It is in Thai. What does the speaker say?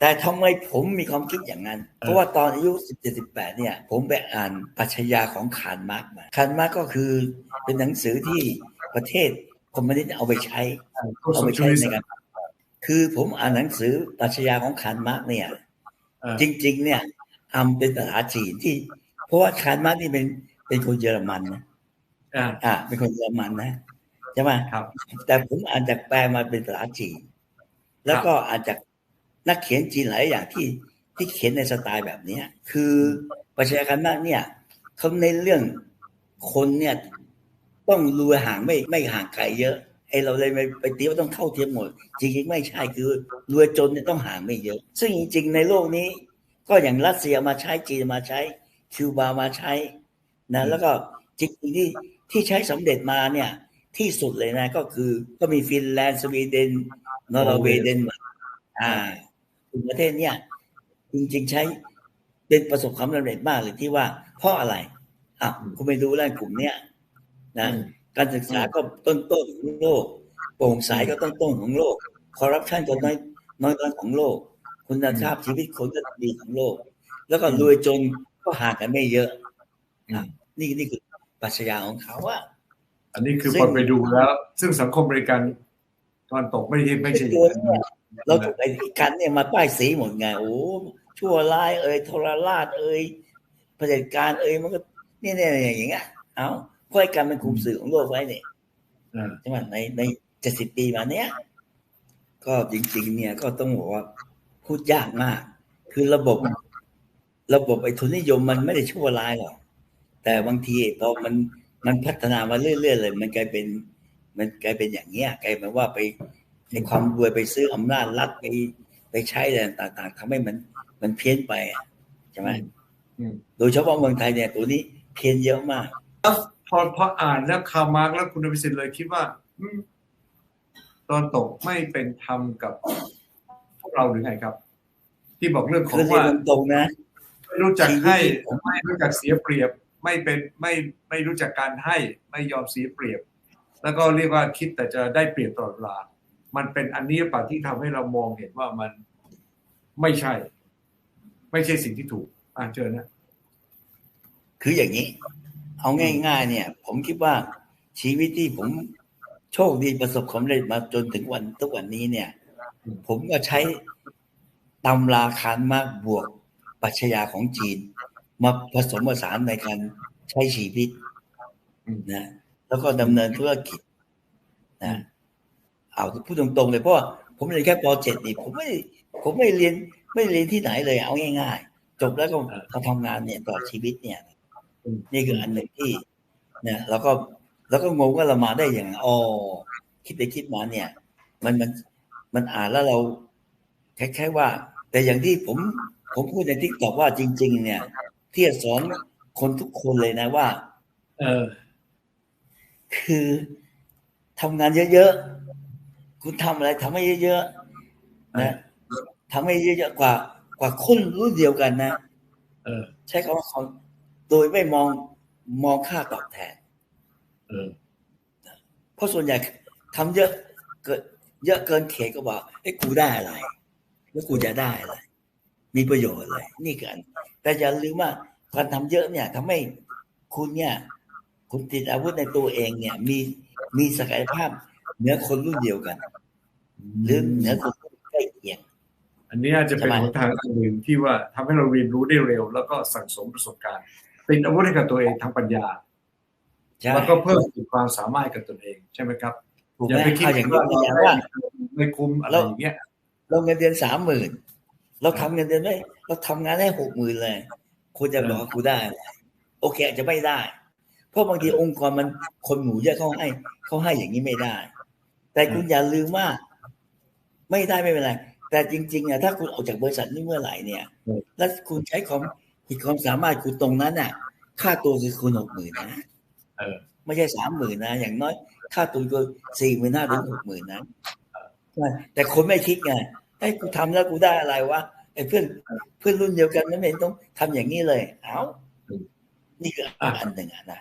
แต่ทำไมผมมีความคิดอย่างนั้น เพราะว่าตอนอายุสิบเจ็ดสิบแปดเนี่ย ผมไปอ่านปรัชญาของคาร์มาร์กมาคาร์มาร์กก็คือเป็นหนังสือที่ประเทศคอมมิวนิสต์เอาไปใช้เอาไปใช้ในการคือผมอ่านหนังสือปรัชญาของคาร์มาร์กเนี่ย จริง ๆ เนี่ยอำเป็นภาษาจีนที่ เพราะว่าคาร์มาร์กนี่เป็นเป็นคนเยอรมันนะอ่าอ่าเป็นคนเยอรมันนะใช่ไหมครับแต่ผมอ่านจากแปลมาเป็นภาษาจีนแล้วก็อ่านจาก นักเขียนจีนหลายอย่างที่ที่เขียนในสไตล์แบบเนี้ยคือปรัชญาคาร์มาร์กเนี่ยเขาในนเรื่องคนเนี่ยต้องรวยห่างไม่ไม่ห่างไกลเยอะไอเราเลยไปไปตีว่าต้องเข้าเทียมหมด จริงๆไม่ใช่คือรวยจนเนี่ยต้องห่างไม่เยอะ ซึ่งจริง ๆ ในโลกนี้ ก็อย่างรัสเซียมาใช้จีนมาใช้คิวบามาใช้นะแล้วก็จริงๆที่ที่ใช้สำเร็จมาเนี่ยที่สุดเลยนะก็คือก็มีฟินแลนด์สวีเดนนอร์เวย์เดนมาร์กอ่ากลุ่ม ประเทศเนี่ยจริงๆใช้เป็นประสบความสำเร็จมากเลยที่ว่าเพราะอะไรอะคุณไปดูแล้วกลุ่มเนี้ยนะอืมการศึกษาก็ต้นต้นๆของโลก โปร่งใสก็ต้นต้นๆของโลกคอร์รัปชันก็น้อยน้อยน้อยของโลก คุณภาพชีวิตคนก็ดีของโลก แล้วก็รวยจนก็ห่างกันไม่เยอะอะนี่นี่คือปรัชญาของเขาว่า อันนี้คือซึ่งพอไปดูแล้ว ซึ่งสังคมบริการตอนตกไม่ใช่ไม่ใช่อย่างนั้น เราถูกไอ้กันเนี่ยมาป้ายสีหมดไงโอ้ชั่วร้ายเอ่ยทรราชเอ่ยเผด็จการเอ่ยมันก็เนี่ยเนี่ยอย่างเงี้ยเอาเพราะไอ้การมันคุมสื่อของโลกไว้เนี่ยอ่าใช่ไหมในในเจ็ดสิบปีมาเนี้ยก็จริง ๆ เนี่ยก็ต้องบอกว่าพูดยากมาก คือระบบ ระบบไอ้ทุนนิยมมันไม่ได้ชั่วร้ายหรอกแต่บางทีพอมันมันพัฒนามาเรื่อยๆเลย มันกลายเป็น มันกลายเป็นอย่างเงี้ยกลายเป็นว่าไป ในความรวยไปซื้ออำนาจรัฐไปไปใช้อะไรต่าง ๆทำให้มันมันเพี้ยนไปอะใช่ไหมอืมโดยเฉพาะเมืองไทยเนี่ยตัวนี้เพี้ยนเยอะมากพอพออ่านแล้วคาร์มาร์กแล้วคุณวิสิทธิ์เลยคิดว่าอืมตอนตกไม่เป็นธรรมกับพวกเราหรือไงครับ ที่บอกเรื่องขอคืงอเรียว่านตรงๆนะไม่รู้จักให้ชีวิตที่ผมไม่รู้จักเสียเปรียบ ไม่เป็นไม่ไม่รู้จักการให้ ไม่ยอมเสียเปรียบ แล้วก็เรียกว่าคิดแต่จะได้เปรียบตลอดเวลา มันเป็นอันนี้ป่ะที่ทำให้เรามองเห็นว่ามันไม่ใช่ ไม่ใช่สิ่งที่ถูก อ่านเจอนะ คืออย่างนี้ เอาง่าย ๆ เนี่ย ผมคิดว่าชีวิตที่ผมโชคดีประสบความสำเร็จมาจนถึงวันทุกวันนี้เนี่ย ผมก็ใช้ตำราคานมากบวกปรัชญาของจีน มาผสมผสานในการใช้ชีวิตนะแล้วก็ดำเนินธุรกิจนะ เอาพูดตรงๆเลยเพราะว่าผมเรียนแค่ป .7 นี่ผมไม่ผมไม่เรียนไม่เรียนที่ไหนเลยเอาง่าย ๆ จบแล้วก็มาทำงานเนี่ยตลอดชีวิตเนี่ยอืมนี่คืออันหนึ่งที่ เนี่ยเราก็เราก็งงว่าเรามาได้อย่างไรอ๋อคิดไปคิดมาเนี่ย มันมันมันอ่านแล้วเราคล้ายๆว่า แต่อย่างที่ผมผมพูดในทิกตอกว่าจริง ๆ เนี่ย ที่จะสอนคนทุกคนเลยนะว่า เออ คือทำงานเยอะๆ คุณทำอะไรทำให้เยอะๆนะทำให้เยอะๆกว่ากว่าคนรุ่นเดียวกันนะเออ ใช้คำว่าเขาโดยไม่มองมองค่าตอบแทนเออเพราะส่วนใหญ่ทำเยอะเกินเยอะเกินเขตก็บอกไอ้ยกูได้อะไร แล้วกูจะได้อะไร มีประโยชน์อะไร นี่คืออัน แต่อย่าลืมว่าการทำเยอะเนี่ยทำให้คุณเนี่ย คุณติดอาวุธในตัวเองเนี่ย มีมีศักยภาพ เหนือคนรุ่นเดียวกันหรือเหนือคนรุ่นใกล้เคียง อันนี้อาจจะเป็นใช่ไหมหนทางอันหนึ่งที่ว่าทำให้เราเรียนรู้ได้เร็ว แล้วก็สั่งสมประสบการณ์ เป็นอาวุธให้กับตัวเองทางปัญญาใช่แล้วก็เพิ่มขีดความสามารถให้กับตนเองใช่ไหมครับถูกอย่าไหมไปคิดเอาอย่างนี้ว่าตัวอย่างเราว่าไม่คุ้มอะไรแล้วอย่างเงี้ยเราเงินเดือนสามหมื่นเราทำเงินเดือนไม่เราทำงานได้หกหมื่นเลยคุณจะบอกว่ากูได้อะไรโอเคอาจจะไม่ได้ เพราะบางทีองค์กรมันคนหมูเยอะเขาให้เขาให้อย่างนี้ไม่ได้ แต่คุณอย่าลืมว่า ไม่ได้ไม่เป็นไร แต่จริงๆอะถ้าคุณออกจากบริษัทนี้เมื่อไหร่เนี่ย แล้วคุณใช้ความขีดความสามารถคุณตรงนั้นน่ะ ค่าตัวคือคุณหกหมื่นนะเออไม่ใช่สามหมื่นนะอย่างน้อย ค่าตัวก็สี่หมื่นห้าถึงหกหมื่นนะใช่แต่คนไม่คิดไงไอ้กูทำแล้วกูได้อะไรวะไอ้เพื่อนเพื่อนรุ่นเดียวกันนั่นเองต้องทำอย่างนี้เลย เอ้านี่คืออันหนึ่งอะนะ